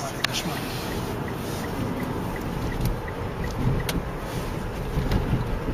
Кошмар, кошмар.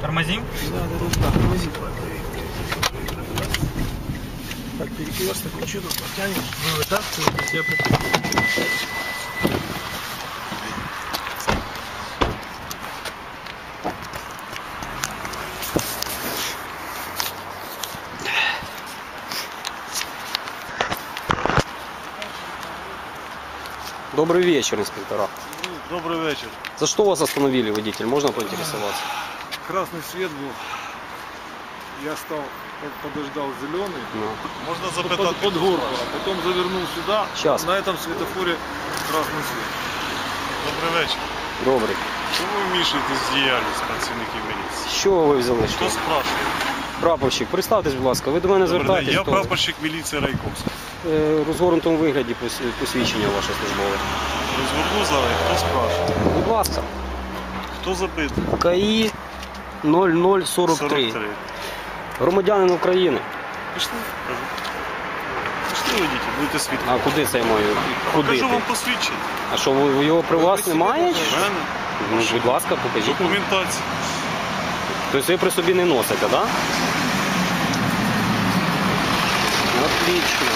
Тормозим? Да, да, да, да, тормози, давай, проверь. Так, перекресток, ну что тут потянешь? Вывод, да? Ты- Я по- Добрый вечер, инспектора. Добрый вечер. За что вас остановили, водитель? Можно поинтересоваться? Красный свет был. Я стал, под- подождал зеленый. Ну. Можно запитать? Под, под горку, а потом завернул сюда. Щас. На этом светофоре красный свет. Добрий вечір. Добрий. Чому ви вмішуєтесь з діяльність працівників міліції? Що ви взяли? Хто Що? спрашує? Прапорщик, представтесь, будь ласка, ви до мене Добрий день, звертаєтесь. я хто? прапорщик міліції Райковська. Е, розгорнутому вигляді посвідчення ваше службове. Розверну зараз, хто спрашує? Будь ласка. Хто запитує? КАІ 0043. Громадянин України. Пішли, кажу. Пішли водіть, будете свідком. А куди це я маю ходити? Покажу вам посвідчення. А що, ви- його при вас немає? чи У мене Ну, будь ласка, покажіть. документація. Тобто ви при собі не носите, так? Да? Отлично.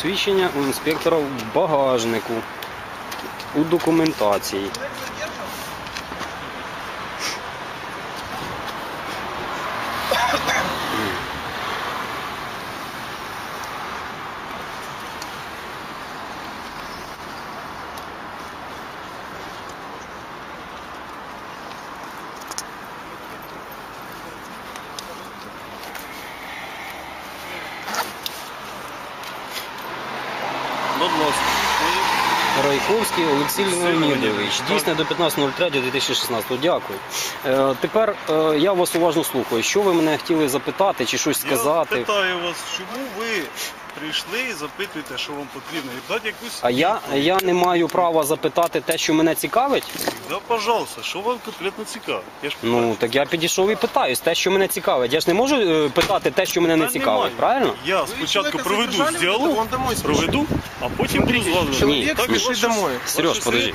Посвідчення у інспектора в багажнику. У документації. Будь ласка. Райковський Олексій Леонідович. Дійсно до 15.03.2016. Дякую. Е, тепер е, я вас уважно слухаю. Що ви мене хотіли запитати чи щось сказати? Я питаю вас, чому ви прийшли і запитуєте, що вам потрібно, і дати якусь. А я, я не маю права запитати те, що мене цікавить. Да, пожалуйста, що вам конкретно цікаво? Я ж Ну так я підійшов і питаюсь, те, що мене цікавить. Я ж не можу е, питати те, що мене не Та цікавить, немає. правильно? Я спочатку человека проведу задержали, діалог, он домой спешит. проведу, а потім буду з вами. Человек Так, спешит ваше- домой. Сереж, ваше подожди.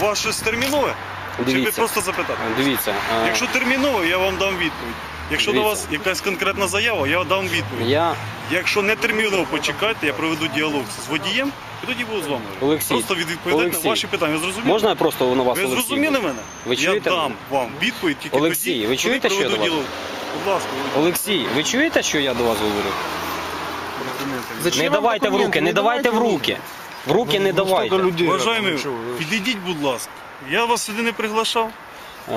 Ваше щось термінове? Чи ви Дивіться. просто запитати? Дивіться. е, Якщо терміново, я вам дам відповідь. Якщо до вас якась конкретна заява, я дам відповідь. Я Якщо не терміново почекайте, я проведу діалог з водієм і тоді буду з вами. Олексій, Просто від- відповідати Олексій, на ваші питання. Ви зрозуміли? можна я просто на вас Ви Олексій? зрозуміли буду? мене? Ви чуєте Я мене? дам вам відповідь тільки Олексій, тоді, ви коли чуєте, що я проведу до вас? діалог. Будь ласка, Олексій, ви чуєте, що я до вас говорю? Зачем Не вам давайте в руки, не давайте в руки. В руки не давайте. Уважаємо, підійдіть, будь ласка. Я вас сюди не приглашав.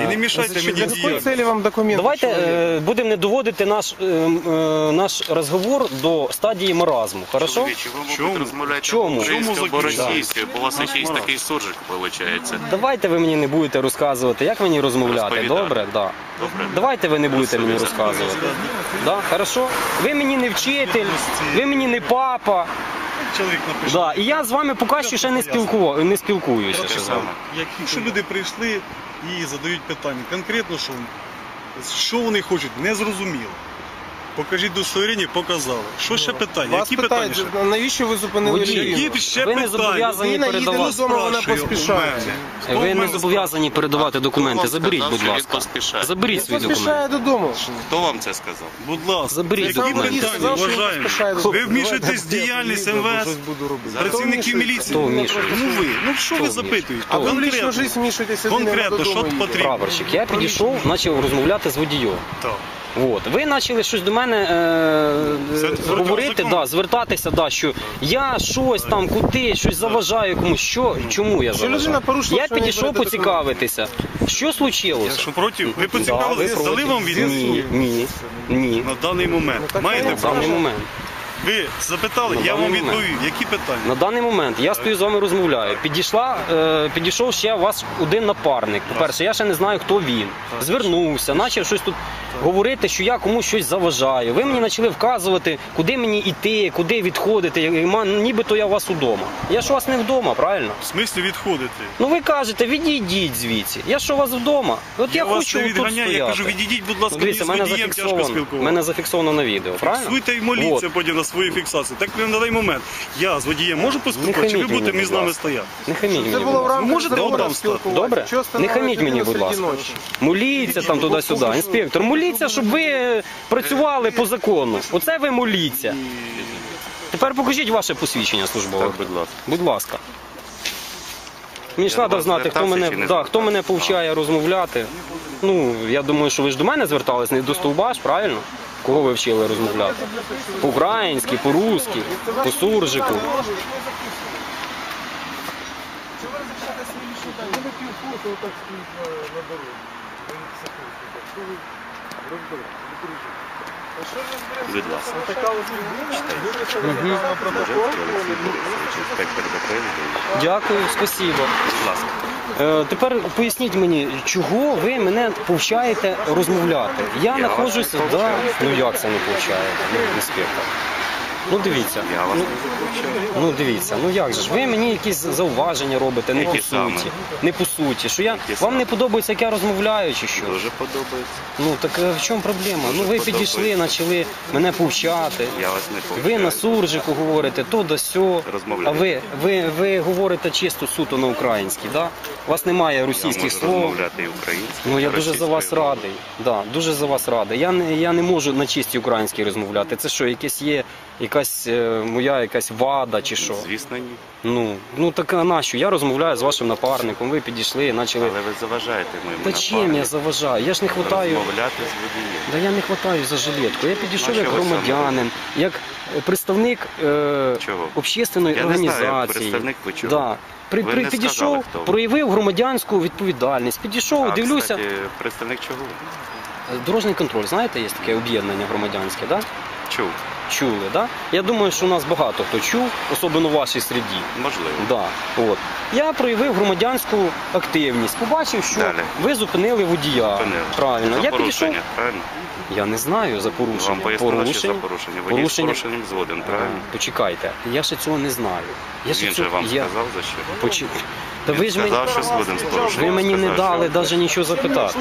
І не мішайте мені Для какой діяти. цели вам документы? Давайте е, будемо не доводити наш, е, е, наш розговор до стадії маразму, хорошо? Ви, Чому? мабуть, розмовляєте Чому? або заключали? російською, бо у вас якийсь такий суржик виходить. Давайте ви мені не будете розказувати, як мені розмовляти, Розповідати. добре? Да. Добре. Давайте ви не будете мені розказувати. Да, хорошо? Ви мені не вчитель, ви мені не папа. Чоловік напише. Да. І я з вами поки що ще не, спілку... не спілкуюся. ще з вами. Якщо люди прийшли і задають питання, конкретно що, що вони хочуть, не зрозуміло. Покажіть удостоверення, показали. Що ще питання? Вас Які питання? питають, ще? навіщо ви зупинили Водій, людину? Які ще Ви не питання? зобов'язані їде передавати. додому, вона Спрашує у мене. Хто Ви не мене зобов'язані передавати документи. Заберіть, будь ласка. Заберіть свій Поспішає документ. додому. Хто вам це сказав? Будь ласка, Заберіть які документи. питання, Сказав, що він уважаємо? поспішає Ви вмішуєтесь в діяльність МВС, працівників міліції. Хто вмішується? Ну ви, ну що ви вмішується? запитуєте? А ви в лічну Конкретно. життя Конкретно, що потрібно? Прапорщик, я підійшов, почав розмовляти з водієм. Так. От. Ви почали щось до мене е, Це е, говорити, закону? да, звертатися, да, що я щось там куди, щось заважаю комусь. Що, чому я Що людина заважаю? порушила, Я що не підійшов берете поцікавитися. Що случилося? Якщо проти, ви Да, поцікавилися, ви проти. вам відповідь Ні, ні, ні. на даний момент. Маєте право. В даний момент. Ви запитали, На я даний вам момент. відповів. Які питання? На даний момент я стою з вами розмовляю. Підійшла, е, підійшов ще ваш один напарник. По-перше, я ще не знаю, хто він. Звернувся, почав щось тут говорити, що я комусь щось заважаю. Ви мені почали вказувати, куди мені йти, куди відходити. Я- ма- Нібито я у вас удома. Я ж у вас не вдома, правильно? В смислі відходити? Ну ви кажете, відійдіть звідси. Я ж у вас вдома. От я, Я вас хочу не тут відганяю, стояти. я кажу, відійдіть, будь ласка, Ну, дивіться, мені з мене водієм тяжко зафіксовано, спілкуватися. мене зафіксовано на відео, правильно? Фіксуйте і моліться От. потім на свої фіксації. Так на даний момент я з водієм можу поспілкуватися, чи ви хаміть будете мені, між будь нами ласка. стояти? Не хаміть мені, будь ласка. можете здорового отам стати? Добре? Чого Не хаміть мені, будь ласка. ночі? Моліться там туди-сюди. Інспектор, моліться, щоб ви працювали по закону. Оце ви моліться. Тепер покажіть ваше посвідчення службове. Так, будь ласка. Будь ласка. Мені ж Я до треба вас знати, хто звертався мене, не да, хто звертався? мене повчає розмовляти. Ну, я думаю, що ви ж до мене звертались, не до стовба ж, правильно? Кого ви вчили розмовляти? По-українськи, по-русски, по суржику. Будь ласка. Така отак стоїть на протокол. Інспектор ласка. Дякую, спасибо. Будь ласка. Е, тепер поясніть мені, чого ви мене повчаєте розмовляти? Я Я знаходжуся, вас не да, повчаю. ну як це не повчаєте, ну, інспектор? Ну дивіться, Я вас ну, ну дивіться, ну як же ж, ви мені якісь зауваження робите, не по саме? суті. Не по суті. Що я Які вам саме? не подобається, як я розмовляю, чи що? Дуже подобається. Ну так е, в чому проблема? Дуже Ну ви підійшли, почали мене повчати. Я вас не повчаю. Ви на суржику говорите, то да сьо. А ви, ви, ви говорите чисто суто на українській, да? У вас немає Я російських можу слов. розмовляти і українською. Ну я дуже за вас радий. Да, дуже за вас радий. Я не, я не можу на чистій українській розмовляти. Це що, якесь є якась е, моя якась вада чи що? Звісно, ні. Ну, ну так а нащо? Я розмовляю з вашим напарником, ви підійшли, почали. Але ви заважаєте моєму Та чим я напарнику заважаю? Я ж не хватаю. розмовляти з водієм. Да я не хватаю за жилетку. Я підійшов як що ви саме громадянин, як представник е, Чого? общественної Я не знаю, організації. представник ви чого? Да. При, Ви при, не підійшов, сказали, хто ви. проявив громадянську відповідальність. Підійшов, А, дивлюся. Кстати, представник чого? Дорожній контроль, знаєте, є таке об'єднання громадянське, да? Чув. Чули, да? Я думаю, що у нас багато хто чув, особливо в вашій середі. Можливо. Да, от. Я проявив громадянську активність. Побачив, що Далі. ви зупинили водія. Зупинили. Правильно. За я порушення, підійшов. правильно? Я не знаю за порушення. Вам пояснили, що за порушення. порушення. З порушенням згоден, правильно? Почекайте, я ще цього не знаю. Я ще Він цього... же вам я... сказав за що? Почек... Та ви ж мені... сказав, що згоден з порушенням. Ви мені не Сказав, дали що- навіть нічого запитати.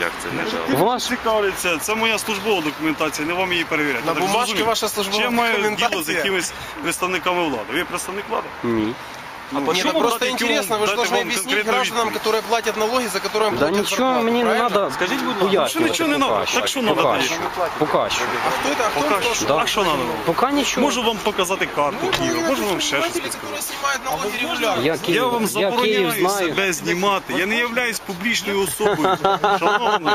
Як це не дали? Ваш Цікавляться, це моя службова документація, не вам її перевіряти. На бумажці ваша службова Чи я маю діло з документація? якимись представниками влади? Ви представник влади? ні. Ну, Нет, що это вам просто дати, яку интересно, вы же дати должны вам объяснить конкретну гражданам, відповідь? которые платят налоги, за которые им Да платят нічого зарплату, мені не правильно? треба Скажіть, будь ласка, пояснювати. що нічого не надо? поки Так що що. надо Поки далі? що. Поки що. А кто это? А кто Пока это? що. Да. А що надо? Поки нічого. Можу вам показати карту Києва, можу вам ще щось Люди, підказати. которые снимают налоги регулярно. Я Я Київ, вам я Київ забороняю знаю. себе знімати. Я не являюсь публічною особою. Шановні,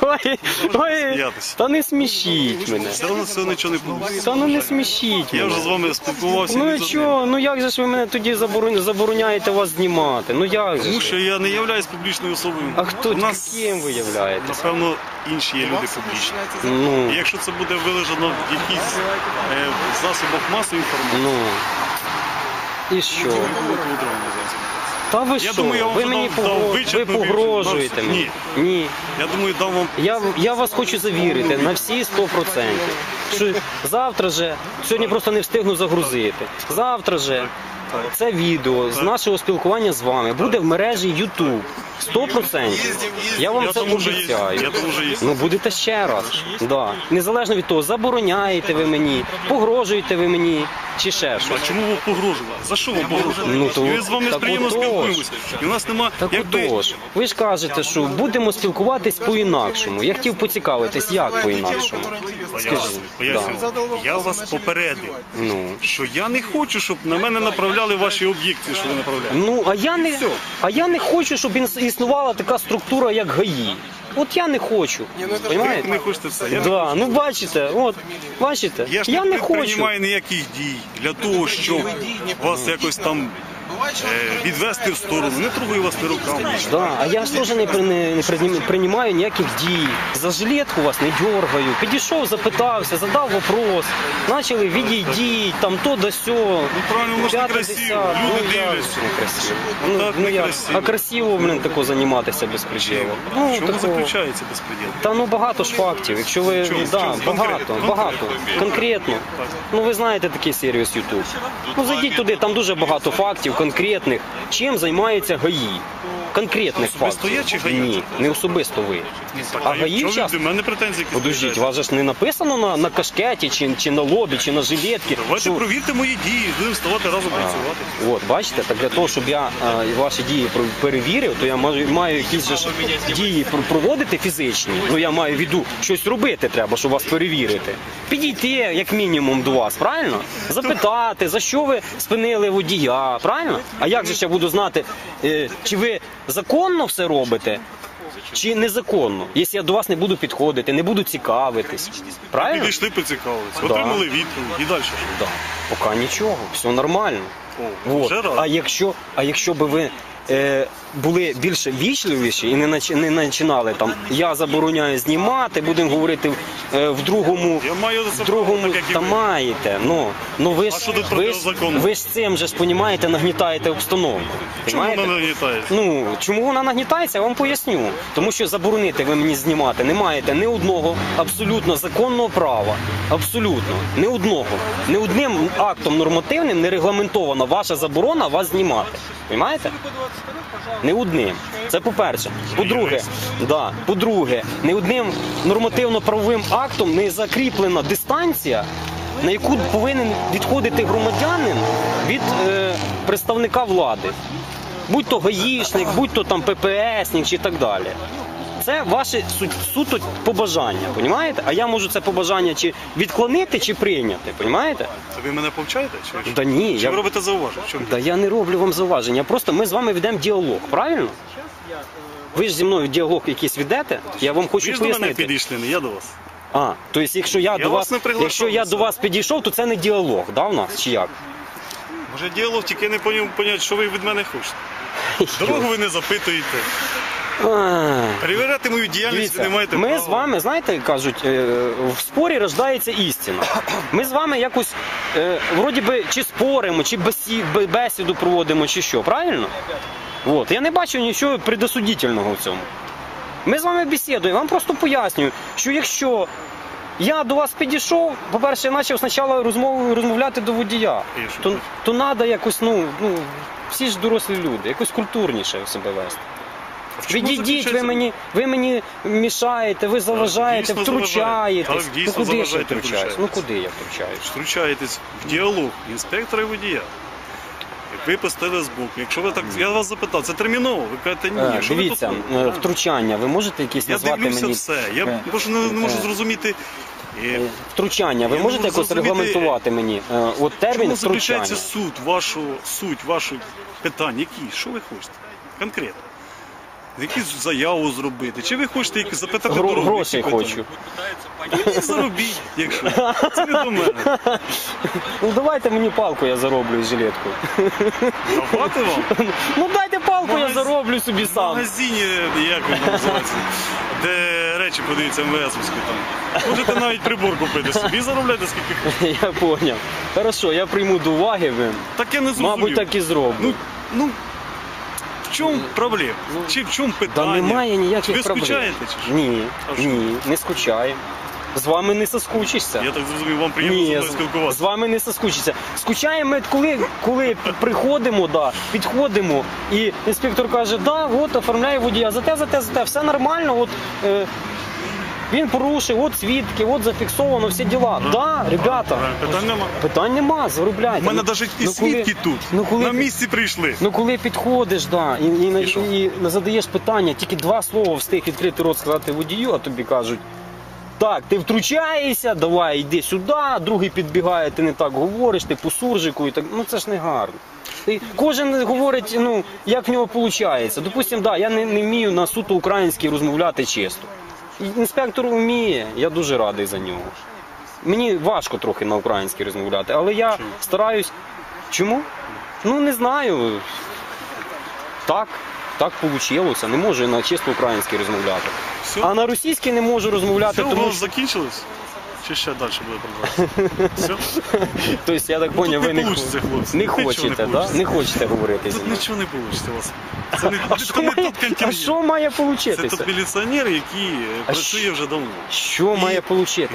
Ой, ой, сміятися. та не смішіть мене. все одно все нічого не вийде. Та ну не смішіть Я вже з мене. вами спілкувався. Ну не і з чого? Ну як же ж ви мене тоді заборон- забороняєте вас знімати? Ну як же? Тому ж що я не являюсь публічною особою. А хто У нас, ким ви являєтесь? Напевно, інші є люди публічні. Ну, І якщо це буде вилежено в якихось е, засобах масової інформації, ну. І що? ви будете. Та ви Я що? думаю, я вам ви мені дав- дав погро- ви вичерпну погрожуєте відповідь. мені? Ні. Я думаю, дам вам Я, я вас хочу завірити на всі 100%. Що завтра же, сьогодні просто не встигну загрузити. Завтра же це відео з нашого спілкування з вами буде в мережі YouTube. 100%. Я вам Я це тому вже обіцяю. Тому вже є. Ну будете ще раз. Да. Незалежно від того, забороняєте ви мені, погрожуєте ви мені чи ще А щось. чому ви погрожували? За що ви погрожували? Ну, то- ми з вами так приємно отож. спілкуємося. І у нас нема, Так якби... отож, ви ж кажете, що будемо спілкуватись по-інакшому. Я хотів поцікавитись, як по-інакшому. Пояснюю, пояснюю. Я вас попередив, Ну. що я не хочу, щоб на мене направляли ваші об'єкти, що ви направляєте. Ну, а я не, а я не хочу, щоб іс- існувала така структура, як ГАІ. От я не хочу. ну, Ви Понимаєте? не хочете все. Я, Да, ну бачите, от, бачите, я ж я не не хочу. приймаю ніяких дій для того, щоб вас якось там відвести в сторону, не трогаю вас не руками. Да, а я ж теж не, при- не, не приймаю- ніяких дій. За жилетку вас не дергаю. Підійшов, запитався, задав вопрос. Почали відійдіть, там то да сьо. Ну правильно, воно ж П'яте, некрасиво, десяте. люди Ну, дивляться. некрасиво? Ну, Ну, так ну, некрасиво. А красиво, блин, тако займатися безпреділом. Ну, В чому такого. заключається безпреділ? Та ну багато ж фактів. Якщо ви чому? да, чому? багато, Конкретно? багато, конкретно. Ну ви знаєте такий сервіс YouTube. Ну зайдіть туди, там дуже багато фактів конкретних. Чим займається ГАІ? Конкретних Особисто фактів. я чи? Ні, не особисто ви. Так, А а гаї чого час- до мене претензії якісь Подождіть, у вас же ж не написано на, на кашкеті, чи, чи на лобі, чи на жилетці. Давайте що- провірте мої дії, будемо вставати разом працювати. От, бачите, так для того, щоб я е, ваші дії про- перевірив, то я маю, маю якісь же ж дії проводити фізичні. Ну я маю в віду щось робити треба, щоб вас перевірити. Підійти як мінімум до вас, правильно? Запитати, за що ви спинили водія, правильно? А як же ж я буду знати, е, чи ви законно все робите? Чи незаконно, якщо я до вас не буду підходити, не буду цікавитись. Правильно? Підійшли, поцікавились, Да. отримали відповідь і далі що? Да. Поки нічого, все нормально. О, вже раз. А якщо, а якщо би ви е, були більш вічливіші і не не починали там, я забороняю знімати, будемо говорити е, в другому. Я маю за В другому так як і та ви. маєте. Ну, ну ви ж що тут ви ж, протизаконно? ви ж цим же ж понімаєте, нагнітаєте обстановку. Чому Понімаєте? вона нагнітає? Ну чому вона нагнітається, я вам поясню. Тому що заборонити ви мені знімати не маєте ні одного абсолютно законного права. Абсолютно. Ні одного. Ні одним актом нормативним не регламентована ваша заборона вас знімати. Понимаєте? Не одним. Це по-перше. По-друге, да, по-друге, не одним нормативно-правовим актом не закріплена дистанція, на яку повинен відходити громадянин від е, представника влади будь то гаїшник, будь то там ППСник чи так далі. Це ваше су- суто побажання, понімаєте? А я можу це побажання чи відклонити, чи прийняти, понімаєте? Це ви мене повчаєте? Чи? Да ні, чи я, ви робите зауваження? В чому? да я не роблю вам зауваження. Просто ми з вами ведемо діалог, правильно? Ви ж зі мною діалог якийсь ведете, я вам хочу Ви ж до мене пояснити. підійшли, не я до вас. А, тобто, якщо я, до вас вас, не приглашав, якщо я до вас підійшов, то це не діалог, да, в нас? Чи як? Може діалог тільки не поняв поняти, що ви від мене хочете. Дорогу ви не запитуєте. Перевіряти мою діяльність ви не маєте ми права. з вами, знаєте, кажуть, е, в спорі рождається істина. Ми з вами якось е, вроді би чи споримо, чи бесі- бе- бесіду проводимо, чи що, правильно? От. Я не бачу нічого предосудительного в цьому. Ми з вами бесідуємо, вам просто пояснюю, що якщо я до вас підійшов, по-перше, я почав спочатку розмову розмовляти до водія, І що то, то треба якось, ну, ну, всі ж дорослі люди, якось культурніше себе вести. Відійдіть, ви мені, ви мені мішаєте, ви заважаєте, дійсно втручаєтесь. заважаю. Так, дійсно ну куди ж я заважаєте, втручаюсь? Ну втручаєтесь. куди я втручаюсь? Втручаєтесь в діалог інспектора і водія. Як ви поставили збоку. Якщо ви так, я вас запитав, це терміново. Ви кажете, ні, Е, що ви Дивіться, тут? е, втручання, ви можете якісь Я назвати дивлюся мені? все. Я Е, просто не, не можу е, зрозуміти. е, Е, Втручання, ви Я можете можу якось зрозуміти, регламентувати мені? Е, От термін Чому втручання. заключається суть вашого суть ваших питань? Які? Що ви хочете? Конкретно. Якусь заяву зробити? Чи ви хочете як- запитати Гро- дорогу? грошей які питання? хочу. Ну, Заробіть, якщо. Це не до мене. Ну давайте мені палку, я зароблю з жилеткою. Давати вам? Ну дайте палку, я Магаз- зароблю собі В сам. магазині, як він називається, де речі подаються МВСовські там. Можете навіть прибор купити собі, заробляйте скільки хочете. Я поняв. Хорошо, я прийму до уваги, ви. Так я не зрозумів. Мабуть, так і зроблю. Ну, ну, в чому проблема? Чи в чому Та питання? немає ніяких Ви проблем. скучаєте чи що? Ні, А що? ні, не скучаємо. З вами не соскучишся. Я так зрозумів, вам приємно зі Ні, мною з, з спілкуватися. вами не соскучиться. Скучаємо ми, коли, коли приходимо, да, підходимо, і інспектор каже, да, от оформляє водія, за те, за те, за те, все нормально, от, е, він порушив, от свідки, от зафіксовано, всі діла. Да, ребята, Питань нема. питань нема, заробляйте. У мене навіть і ну, коли- свідки тут, ну, коли- на місці прийшли. Ну коли підходиш, да, і, і, І що? і, і задаєш питання, тільки два слова встиг відкрити рот сказати водію, а тобі кажуть. Так, ти втручаєшся, давай йди сюди, другий підбігає, ти не так говориш, ти по суржику і так. Ну це ж не гарно. І кожен говорить, ну, як в нього виходить. Допустим, да, я не, не вмію на суто українській розмовляти чисто. Інспектор вміє, я дуже радий за нього. Мені важко трохи на українській розмовляти, але я стараюсь. Чому? Ну не знаю. Так, так вийшло. Не можу на чисто українській розмовляти. Все, А на російській не можу розмовляти, все тому що. закінчилось? Чи ще далі буде продовжуватися? Тобто, я так поняв, не ви не, хочете, не да? Не хочете говорити Тут нічого не вийде у вас. Це не, А що не має, тут а контингент. що має Це тут міліціонер, який е, А працює що- вже давно. Що І має?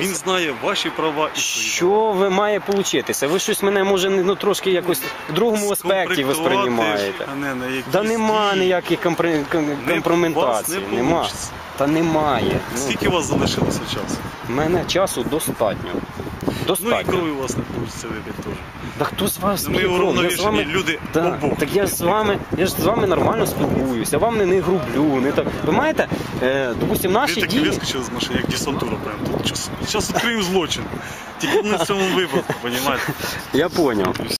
Він знає ваші права і свої Що ви має получитися? Ви щось мене може ну трошки якось в другому аспекті ви Скомпроектувати, сприймаєте. а не на якісь Да нема дії. ніяких компре- ком- Не- компрометацій. вас не Нема. получиться. Та немає. Ну, Скільки у вас залишилося часу? в мене часу достатньо. Ну і Достатньо. крові у вас не вийде випити теж. Да хто з вас Ми кров? Я з вами... люди Да, обох. так я ж з вами, я ж з вами нормально спілкуюся, вам не, не грублю, не так. Ви маєте, е, допустим, наші такі дії. вискочили з машини, як десантура прямо тут. Зараз відкрию злочин. Тільки не в цьому випадку, розумієте? Я поняв.